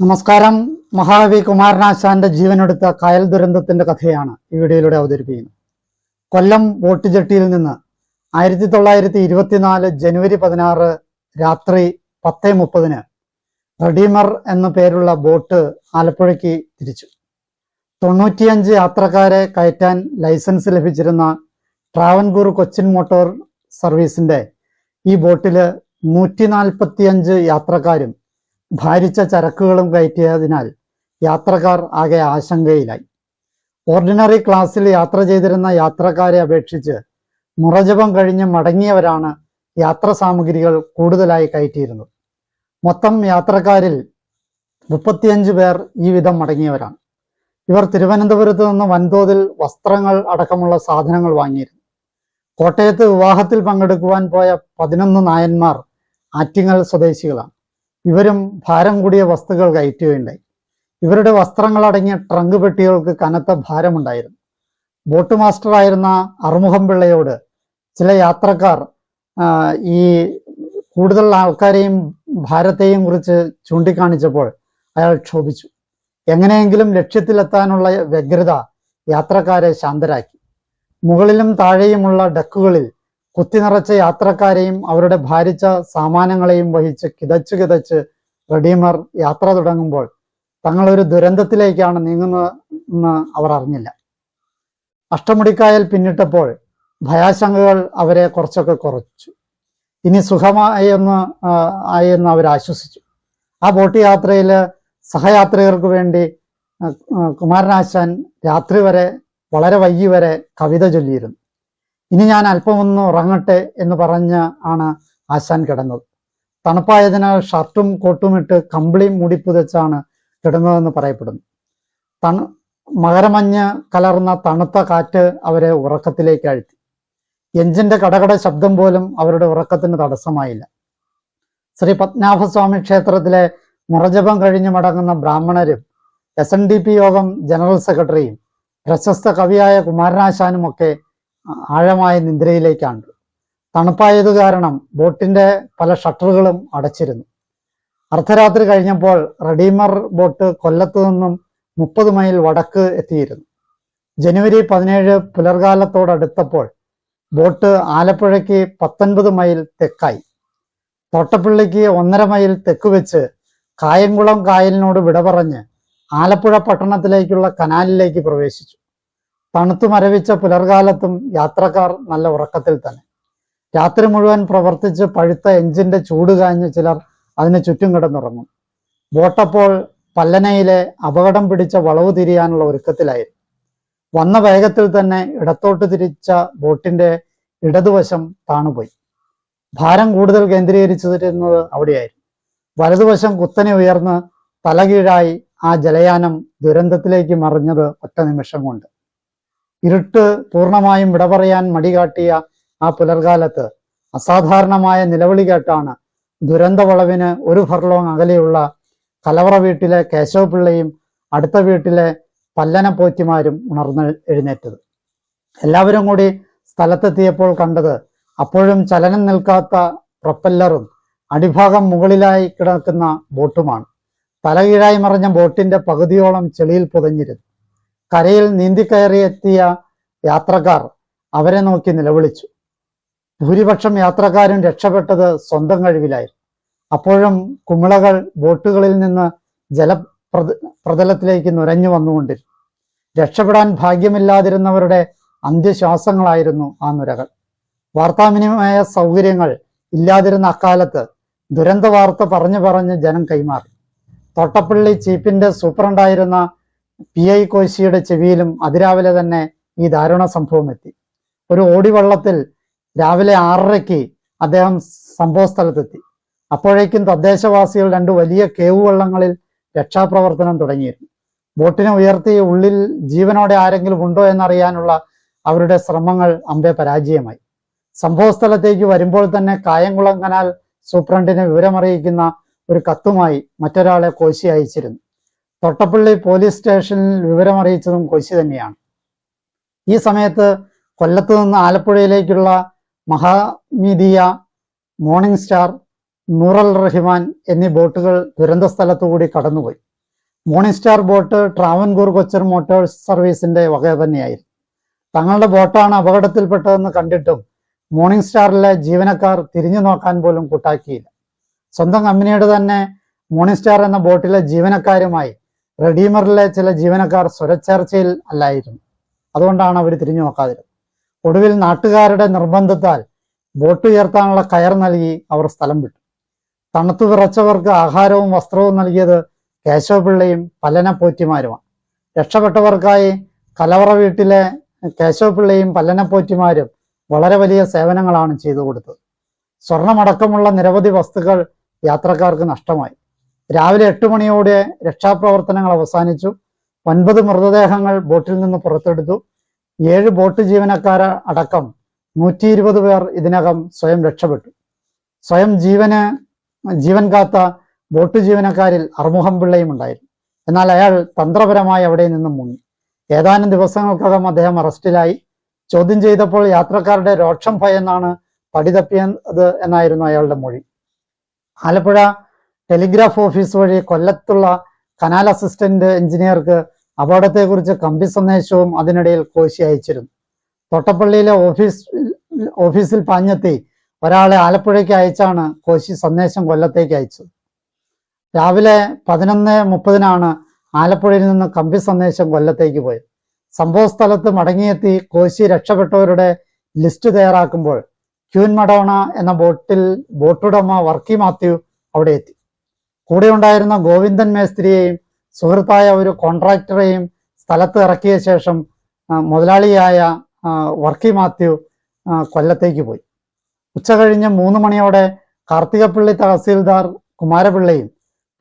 നമസ്കാരം. മഹാകവി കുമാരനാശാന്റെ ജീവനെടുത്ത കായൽ ദുരന്തത്തിന്റെ കഥയാണ് ഈ വീഡിയോയിലൂടെ അവതരിപ്പിക്കുന്നത്. കൊല്ലം ബോട്ട് ജെട്ടിയിൽ നിന്ന് ആയിരത്തി തൊള്ളായിരത്തി ഇരുപത്തിനാല് ജനുവരി പതിനാറ് രാത്രി പത്ത് മുപ്പതിന് റെഡീമർ എന്ന പേരുള്ള ബോട്ട് ആലപ്പുഴയ്ക്ക് തിരിച്ചു. തൊണ്ണൂറ്റിയഞ്ച് യാത്രക്കാരെ കയറ്റാൻ ലൈസൻസ് ലഭിച്ചിരുന്ന ട്രാവൻകൂർ കൊച്ചിൻ മോട്ടോർ സർവീസിന്റെ ഈ ബോട്ടിൽ നൂറ്റി നാൽപ്പത്തിയഞ്ച് യാത്രക്കാരും ഭാരിച്ച ചരക്കുകളും കയറ്റിയതിനാൽ യാത്രക്കാർ ആകെ ആശങ്കയിലായി. ഓർഡിനറി ക്ലാസ്സിൽ യാത്ര ചെയ്തിരുന്ന യാത്രക്കാരെ അപേക്ഷിച്ച് മുറജപം കഴിഞ്ഞ് മടങ്ങിയവരാണ് യാത്രാ സാമഗ്രികൾ കൂടുതലായി കയറ്റിയിരുന്നത്. മൊത്തം യാത്രക്കാരിൽ മുപ്പത്തിയഞ്ച് പേർ ഈ വിധം മടങ്ങിയവരാണ്. ഇവർ തിരുവനന്തപുരത്ത് നിന്ന് വൻതോതിൽ വസ്ത്രങ്ങൾ അടക്കമുള്ള സാധനങ്ങൾ വാങ്ങിയിരുന്നു. കോട്ടയത്ത് വിവാഹത്തിൽ പങ്കെടുക്കുവാൻ പോയ പതിനൊന്ന് നായന്മാർ ആറ്റിങ്ങൽ സ്വദേശികളാണ്. ഇവരും ഭാരം കൂടിയ വസ്തുക്കൾ കയറ്റുകയുണ്ടായി. ഇവരുടെ വസ്ത്രങ്ങളടങ്ങിയ ട്രങ്ക് പെട്ടികൾക്ക് കനത്ത ഭാരമുണ്ടായിരുന്നു. ബോട്ട് മാസ്റ്റർ ആയിരുന്ന അറുമുഖം പിള്ളയോട് ചില യാത്രക്കാർ ഈ കൂടുതൽ ആൾക്കാരെയും ഭാരത്തെയും കുറിച്ച് ചൂണ്ടിക്കാണിച്ചപ്പോൾ അയാൾ ക്ഷോഭിച്ചു. എങ്ങനെയെങ്കിലും ലക്ഷ്യത്തിലെത്താനുള്ള വ്യഗ്രത യാത്രക്കാരെ ശാന്തരാക്കി. മുകളിലും താഴെയുമുള്ള ഡക്കുകളിൽ കുത്തി നിറച്ച യാത്രക്കാരെയും അവരുടെ ഭാരിച്ച സാമാനങ്ങളെയും വഹിച്ച് കിതച്ചു കിതച്ച് റെഡീമർ യാത്ര തുടങ്ങുമ്പോൾ തങ്ങളൊരു ദുരന്തത്തിലേക്കാണ് നീങ്ങുന്നതെന്ന് അവർ അറിഞ്ഞില്ല. അഷ്ടമുടിക്കായൽ പിന്നിട്ടപ്പോൾ ഭയാശങ്കകൾ അവരെ കുറച്ചൊക്കെ കുറച്ചു. ഇനി സുഖമായെന്ന് എന്ന് ആയെന്ന് അവർ ആശ്വസിച്ചു. ആ ബോട്ട് യാത്രയിൽ സഹയാത്രികർക്ക് വേണ്ടി കുമാരനാശാൻ രാത്രി വരെ വളരെ വൈകി വരെ കവിത ചൊല്ലിയിരുന്നു. ഇനി ഞാൻ അല്പമൊന്ന് ഉറങ്ങട്ടെ എന്ന് പറഞ്ഞ് ആണ് ആശാൻ കിടന്നത്. തണുപ്പായതിനാൽ ഷർട്ടും കോട്ടുമിട്ട് കമ്പിളിയും മൂടിപ്പുതച്ചാണ് കിടന്നതെന്ന് പറയപ്പെടുന്നു. തണു മകരമഞ്ഞ് കലർന്ന തണുത്ത കാറ്റ് അവരെ ഉറക്കത്തിലേക്ക് അഴുത്തി. എഞ്ചിന്റെ കടകട ശബ്ദം പോലും അവരുടെ ഉറക്കത്തിന് തടസ്സമായില്ല. ശ്രീ പത്മനാഭസ്വാമി ക്ഷേത്രത്തിലെ മുറജപം കഴിഞ്ഞ് മടങ്ങുന്ന ബ്രാഹ്മണരും എസ് എൻ ഡി പി യോഗം ജനറൽ സെക്രട്ടറിയും പ്രശസ്ത കവിയായ കുമാരനാശാനുമൊക്കെ ആഴമായ നിദ്രയിലേക്കാണ്. തണുപ്പായത് കാരണം ബോട്ടിന്റെ പല ഷട്ടറുകളും അടച്ചിരുന്നു. അർദ്ധരാത്രി കഴിഞ്ഞപ്പോൾ റെഡീമർ ബോട്ട് കൊല്ലത്തു നിന്നും മുപ്പത് മൈൽ വടക്ക് എത്തിയിരുന്നു. ജനുവരി പതിനേഴ് പുലർകാലത്തോടടുത്തപ്പോൾ ബോട്ട് ആലപ്പുഴയ്ക്ക് പത്തൊൻപത് മൈൽ തെക്കായി. തോട്ടപ്പള്ളിക്ക് ഒന്നര മൈൽ തെക്ക് വെച്ച് കായംകുളം കായലിനോട് വിട പറഞ്ഞ് ആലപ്പുഴ പട്ടണത്തിലേക്കുള്ള കനാലിലേക്ക് പ്രവേശിച്ചു. തണുത്തു മരവിച്ച പുലർകാലത്തും യാത്രക്കാർ നല്ല ഉറക്കത്തിൽ തന്നെ. രാത്രി മുഴുവൻ പ്രവർത്തിച്ച് പഴുത്ത എഞ്ചിന്റെ ചൂട് കാഞ്ഞ് ചിലർ അതിന് ചുറ്റും കിടന്നുറങ്ങും. ബോട്ടപ്പോൾ പല്ലനയിലെ അപകടം പിടിച്ച വളവ് തിരിയാനുള്ള ഒരുക്കത്തിലായിരുന്നു. വന്ന വേഗത്തിൽ തന്നെ ഇടത്തോട്ട് തിരിച്ച ബോട്ടിന്റെ ഇടതുവശം താണുപോയി. ഭാരം കൂടുതൽ കേന്ദ്രീകരിച്ചിരുന്നത് അവിടെയായിരുന്നു. വലതുവശം കുത്തനെ ഉയർന്ന് തലകീഴായി ആ ജലയാനം ദുരന്തത്തിലേക്ക് മറിഞ്ഞത് ഒറ്റ നിമിഷം കൊണ്ട്. ഇരുട്ട് പൂർണമായും വിട പറയാൻ മടികാട്ടിയ ആ പുലർകാലത്ത് അസാധാരണമായ നിലവിളി കേട്ടാണ് ദുരന്ത വളവിന് ഒരു ഫർലോങ് അകലെയുള്ള കലവറ വീട്ടിലെ കേശവപിള്ളയും അടുത്ത വീട്ടിലെ പല്ലന പോറ്റിമാരും ഉണർന്ന് എഴുന്നേറ്റത്. എല്ലാവരും കൂടി സ്ഥലത്തെത്തിയപ്പോൾ കണ്ടത് അപ്പോഴും ചലനം നിൽക്കാത്ത പ്രൊപ്പല്ലറും അടിഭാഗം മുകളിലായി കിടക്കുന്ന ബോട്ടുമാണ്. തലകീഴായി മറിഞ്ഞ ബോട്ടിന്റെ പകുതിയോളം ചെളിയിൽ പുതഞ്ഞിരുന്നു. കരയിൽ നീന്തിക്കയറിയെത്തിയ യാത്രക്കാർ അവരെ നോക്കി നിലവിളിച്ചു. ഭൂരിപക്ഷം യാത്രക്കാരൻ രക്ഷപ്പെട്ടത് സ്വന്തം കഴിവിലായിരുന്നു. അപ്പോഴും കുമിളകൾ ബോട്ടുകളിൽ നിന്ന് ജലപ്രത പ്രതലത്തിലേക്ക് നുരഞ്ഞു വന്നുകൊണ്ടിരുന്നു. രക്ഷപ്പെടാൻ ഭാഗ്യമില്ലാതിരുന്നവരുടെ അന്ത്യശ്വാസങ്ങളായിരുന്നു ആ നുരകൾ. വാർത്താവിനിമയ സൗകര്യങ്ങൾ ഇല്ലാതിരുന്ന അക്കാലത്ത് ദുരന്ത വാർത്ത പറഞ്ഞു പറഞ്ഞ് ജനം കൈമാറി. തോട്ടപ്പള്ളി ചീപ്പിന്റെ സൂപ്രണ്ടായിരുന്ന പി ഐ കോശിയുടെ ചെവിയിലും അതിരാവിലെ തന്നെ ഈ ദാരുണ സംഭവം എത്തി. ഒരു ഓടിവള്ളത്തിൽ രാവിലെ ആറരയ്ക്ക് അദ്ദേഹം സംഭവ സ്ഥലത്തെത്തി അപ്പോഴേക്കും തദ്ദേശവാസികൾ രണ്ട് വലിയ കേവ് വള്ളങ്ങളിൽ രക്ഷാപ്രവർത്തനം തുടങ്ങിയിരുന്നു. ബോട്ടിനെ ഉയർത്തി ഉള്ളിൽ ജീവനോടെ ആരെങ്കിലും ഉണ്ടോ എന്നറിയാനുള്ള അവരുടെ ശ്രമങ്ങൾ അമ്പെ പരാജയമായി. സംഭവ സ്ഥലത്തേക്ക് വരുമ്പോൾ തന്നെ കായംകുളം കനാൽ സൂപ്രണ്ടിനെ വിവരമറിയിക്കുന്ന ഒരു കത്തുമായി മറ്റൊരാളെ കോശി അയച്ചിരുന്നു. തൊട്ടപ്പള്ളി പോലീസ് സ്റ്റേഷനിൽ വിവരമറിയിച്ചതും കൊച്ചി തന്നെയാണ്. ഈ സമയത്ത് കൊല്ലത്ത് നിന്ന് ആലപ്പുഴയിലേക്കുള്ള മഹാമീതിയ മോർണിംഗ് സ്റ്റാർ നൂറൽ റഹിമാൻ എന്നീ ബോട്ടുകൾ ദുരന്ത സ്ഥലത്തുകൂടി കടന്നുപോയി. മോർണിംഗ് സ്റ്റാർ ബോട്ട് ട്രാവൻകൂർ കൊച്ചർ മോട്ടോഴ്സ് സർവീസിന്റെ വക തന്നെയായിരുന്നു. തങ്ങളുടെ ബോട്ടാണ് അപകടത്തിൽപ്പെട്ടതെന്ന് കണ്ടിട്ടും മോർണിംഗ് സ്റ്റാറിലെ ജീവനക്കാർ തിരിഞ്ഞു നോക്കാൻ പോലും കൂട്ടാക്കിയില്ല. സ്വന്തം കമ്പനിയുടെ തന്നെ മോർണിംഗ് സ്റ്റാർ എന്ന ബോട്ടിലെ ജീവനക്കാരുമായി റെഡീമറിലെ ചില ജീവനക്കാർ സ്വരച്ചേർച്ചയിൽ അല്ലായിരുന്നു. അതുകൊണ്ടാണ് അവർ തിരിഞ്ഞു നോക്കാതിരുന്നത്. ഒടുവിൽ നാട്ടുകാരുടെ നിർബന്ധത്താൽ ബോട്ട് ഉയർത്താനുള്ള കയർ നൽകി അവർ സ്ഥലം വിട്ടു. തണുത്തു വിറച്ചവർക്ക് ആഹാരവും വസ്ത്രവും നൽകിയത് കേശവപിള്ളയും പല്ലന പോറ്റിമാരുമാണ് രക്ഷപ്പെട്ടവർക്കായി കലവറ വീട്ടിലെ കേശവപിള്ളയും പല്ലന പോറ്റിമാരും വളരെ വലിയ സേവനങ്ങളാണ് ചെയ്തു കൊടുത്തത്. സ്വർണമടക്കമുള്ള നിരവധി വസ്തുക്കൾ യാത്രക്കാർക്ക് നഷ്ടമായി. രാവിലെ എട്ട് മണിയോടെ രക്ഷാപ്രവർത്തനങ്ങൾ അവസാനിച്ചു. ഒൻപത് മൃതദേഹങ്ങൾ ബോട്ടിൽ നിന്ന് പുറത്തെടുത്തു. ഏഴ് ബോട്ട് ജീവനക്കാര അടക്കം നൂറ്റി ഇരുപത് പേർ ഇതിനകം സ്വയം രക്ഷപ്പെട്ടു. സ്വയം ജീവന് ജീവൻ കാത്ത ബോട്ട് ജീവനക്കാരിൽ അറുമുഖം പിള്ളയും ഉണ്ടായിരുന്നു. എന്നാൽ അയാൾ തന്ത്രപരമായി അവിടെ നിന്നും മുങ്ങി. ഏതാനും ദിവസങ്ങൾക്കകം അദ്ദേഹം അറസ്റ്റിലായി. ചോദ്യം ചെയ്തപ്പോൾ യാത്രക്കാരുടെ രോക്ഷം ഭയന്നാണ് പടി തപ്പിയത് എന്നായിരുന്നു അയാളുടെ മൊഴി. ആലപ്പുഴ ടെലിഗ്രാഫ് ഓഫീസ് വഴി കൊല്ലത്തുള്ള കനാൽ അസിസ്റ്റന്റ് എഞ്ചിനീയർക്ക് അപകടത്തെക്കുറിച്ച് കമ്പി സന്ദേശവും അതിനിടയിൽ കോശി അയച്ചിരുന്നു. തൊട്ടപ്പള്ളിയിലെ ഓഫീസ് ഓഫീസിൽ പാഞ്ഞെത്തി ഒരാളെ ആലപ്പുഴയ്ക്ക് അയച്ചാണ് കോശി സന്ദേശം കൊല്ലത്തേക്ക് അയച്ചത്. രാവിലെ പതിനൊന്ന് മുപ്പതിനാണ് ആലപ്പുഴയിൽ നിന്ന് കമ്പി സന്ദേശം കൊല്ലത്തേക്ക് പോയത്. സംഭവ സ്ഥലത്ത് മടങ്ങിയെത്തി കോശി രക്ഷപ്പെട്ടവരുടെ ലിസ്റ്റ് തയ്യാറാക്കുമ്പോൾ ക്യൂൻ മഡോണ എന്ന ബോട്ടിൽ ബോട്ടുടമ വർക്കി മാത്യു അവിടെ എത്തി. കൂടെ ഉണ്ടായിരുന്ന ഗോവിന്ദൻ മേസ്ത്രിയെയും സുഹൃത്തായ ഒരു കോൺട്രാക്ടറെയും സ്ഥലത്ത് ഇറക്കിയ ശേഷം മുതലാളിയായ വർക്കി മാത്യു കൊല്ലത്തേക്ക് പോയി. ഉച്ച കഴിഞ്ഞ് മൂന്ന് മണിയോടെ കാർത്തികപ്പള്ളി തഹസീൽദാർ കുമാരപിള്ളയും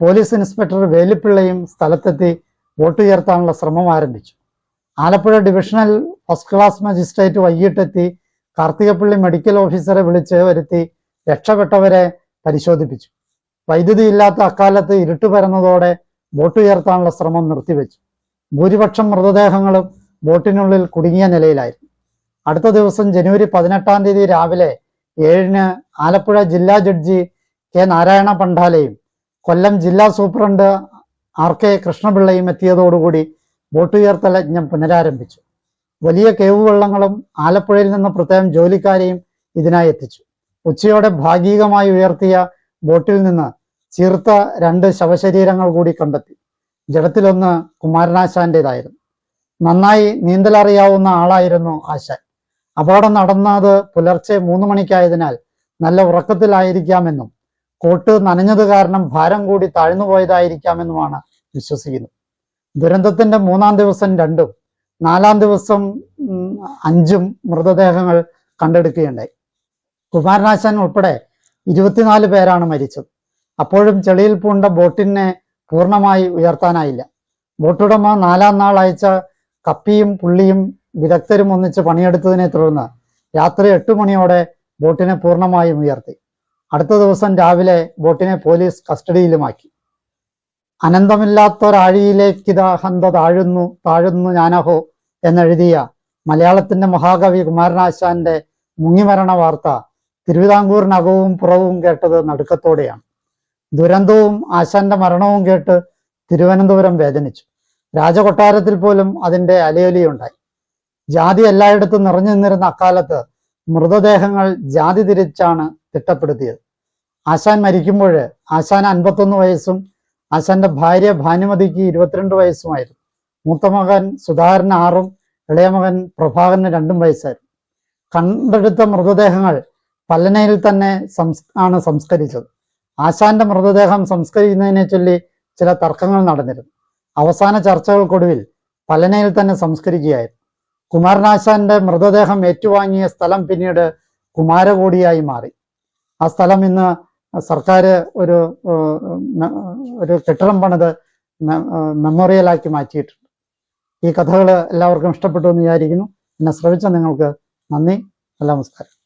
പോലീസ് ഇൻസ്പെക്ടർ വേലിപ്പിള്ളയും സ്ഥലത്തെത്തി വോട്ട് ചേർത്താനുള്ള ശ്രമം ആരംഭിച്ചു. Alappuzha divisional first class magistrate വൈകിട്ടെത്തി Karthikappally medical ഓഫീസറെ വിളിച്ച് വരുത്തി രക്ഷപ്പെട്ടവരെ പരിശോധിപ്പിച്ചു. വൈദ്യുതി ഇല്ലാത്ത അക്കാലത്ത് ഇരുട്ട് പരന്നതോടെ ബോട്ട് ഉയർത്താനുള്ള ശ്രമം നിർത്തിവെച്ചു. ഭൂരിപക്ഷം മൃതദേഹങ്ങളും ബോട്ടിനുള്ളിൽ കുടുങ്ങിയ നിലയിലായിരുന്നു. അടുത്ത ദിവസം ജനുവരി പതിനെട്ടാം തീയതി രാവിലെ ഏഴിന് ആലപ്പുഴ ജില്ലാ ജഡ്ജി കെ നാരായണ പണ്ഡാലയും കൊല്ലം ജില്ലാ സൂപ്രണ്ട് ആർ കെ കൃഷ്ണപിള്ളയും എത്തിയതോടുകൂടി ബോട്ട് ഉയർത്തൽ യജ്ഞം പുനരാരംഭിച്ചു. വലിയ കേവ് വെള്ളങ്ങളും ആലപ്പുഴയിൽ നിന്ന് പ്രത്യേകം ജോലിക്കാരെയും ഇതിനായി എത്തിച്ചു. ഉച്ചയോടെ ഭാഗികമായി ഉയർത്തിയ ബോട്ടിൽ നിന്ന് ചീർത്ത രണ്ട് ശവശരീരങ്ങൾ കൂടി കണ്ടെത്തി. ജഡത്തിലൊന്ന് കുമാരനാശാന്റേതായിരുന്നു. നന്നായി നീന്തലറിയാവുന്ന ആളായിരുന്നു ആശാൻ. അപകടം നടന്നത് പുലർച്ചെ മൂന്ന് മണിക്കായതിനാൽ നല്ല ഉറക്കത്തിലായിരിക്കാമെന്നും കോട്ട് നനഞ്ഞത് കാരണം ഭാരം കൂടി താഴ്ന്നുപോയതായിരിക്കാമെന്നുമാണ് വിശ്വസിക്കുന്നത് ദുരന്തത്തിന്റെ മൂന്നാം ദിവസം രണ്ടും നാലാം ദിവസം അഞ്ചും മൃതദേഹങ്ങൾ കണ്ടെടുക്കുകയുണ്ടായി. കുമാരനാശാൻ ഉൾപ്പെടെ ഇരുപത്തിനാല് പേരാണ് മരിച്ചത്. അപ്പോഴും ചെളിയിൽ പൂണ്ട ബോട്ടിനെ പൂർണമായി ഉയർത്താനായില്ല. ബോട്ടുടമ നാലാം നാൾ അയച്ച കപ്പിയും പുള്ളിയും വിദഗ്ധരും ഒന്നിച്ച് പണിയെടുത്തതിനെ തുടർന്ന് രാത്രി എട്ട് മണിയോടെ ബോട്ടിനെ പൂർണമായും ഉയർത്തി. അടുത്ത ദിവസം രാവിലെ ബോട്ടിനെ പോലീസ് കസ്റ്റഡിയിലുമാക്കി. അനന്തമില്ലാത്തൊരാഴിയിലേക്കിതാ ഹന്ത താഴുന്നു താഴുന്നു ഞാനഹോ എന്നെഴുതിയ മലയാളത്തിന്റെ മഹാകവി കുമാരനാശാന്റെ മുങ്ങിമരണ വാർത്ത തിരുവിതാംകൂറിനകവും പുറവും കേട്ടത് നടുക്കത്തോടെയാണ്. ദുരന്തവും ആശാന്റെ മരണവും കേട്ട് തിരുവനന്തപുരം വേദനിച്ചു. രാജകൊട്ടാരത്തിൽ പോലും അതിന്റെ അലയൊലിയുണ്ടായി. ജാതി എല്ലായിടത്തും നിറഞ്ഞു നിന്നിരുന്ന അക്കാലത്ത് മൃതദേഹങ്ങൾ ജാതി തിരിച്ചാണ് തിട്ടപ്പെടുത്തിയത്. ആശാൻ മരിക്കുമ്പോൾ ആശാൻ അൻപത്തൊന്ന് വയസ്സും ആശാന്റെ ഭാര്യ ഭാനുമതിക്ക് ഇരുപത്തിരണ്ട് വയസ്സുമായിരുന്നു. മൂത്ത മകൻ സുധാകരന് ആറും ഇളയമകൻ പ്രഭാകരന് രണ്ടും വയസ്സായിരുന്നു. കണ്ടെടുത്ത മൃതദേഹങ്ങൾ പല്ലനയിൽ തന്നെ ആണ് സംസ്കരിച്ചത്. ആശാന്റെ മൃതദേഹം സംസ്കരിക്കുന്നതിനെ ചൊല്ലി ചില തർക്കങ്ങൾ നടന്നിരുന്നു. അവസാന ചർച്ചകൾക്കൊടുവിൽ പല്ലനയിൽ തന്നെ സംസ്കരിക്കുകയായിരുന്നു. കുമാരനാശാന്റെ മൃതദേഹം ഏറ്റുവാങ്ങിയ സ്ഥലം പിന്നീട് കുമാരകോടിയായി മാറി. ആ സ്ഥലം ഇന്ന് സർക്കാർ ഒരു ഒരു കെട്ടിടം പണിത് മെമ്മോറിയലാക്കി മാറ്റിയിട്ടുണ്ട്. ഈ കഥകൾ എല്ലാവർക്കും ഇഷ്ടപ്പെട്ടു എന്ന് വിചാരിക്കുന്നു. എന്നെ ശ്രമിച്ച നിങ്ങൾക്ക് നന്ദി. നല്ല നമസ്കാരം.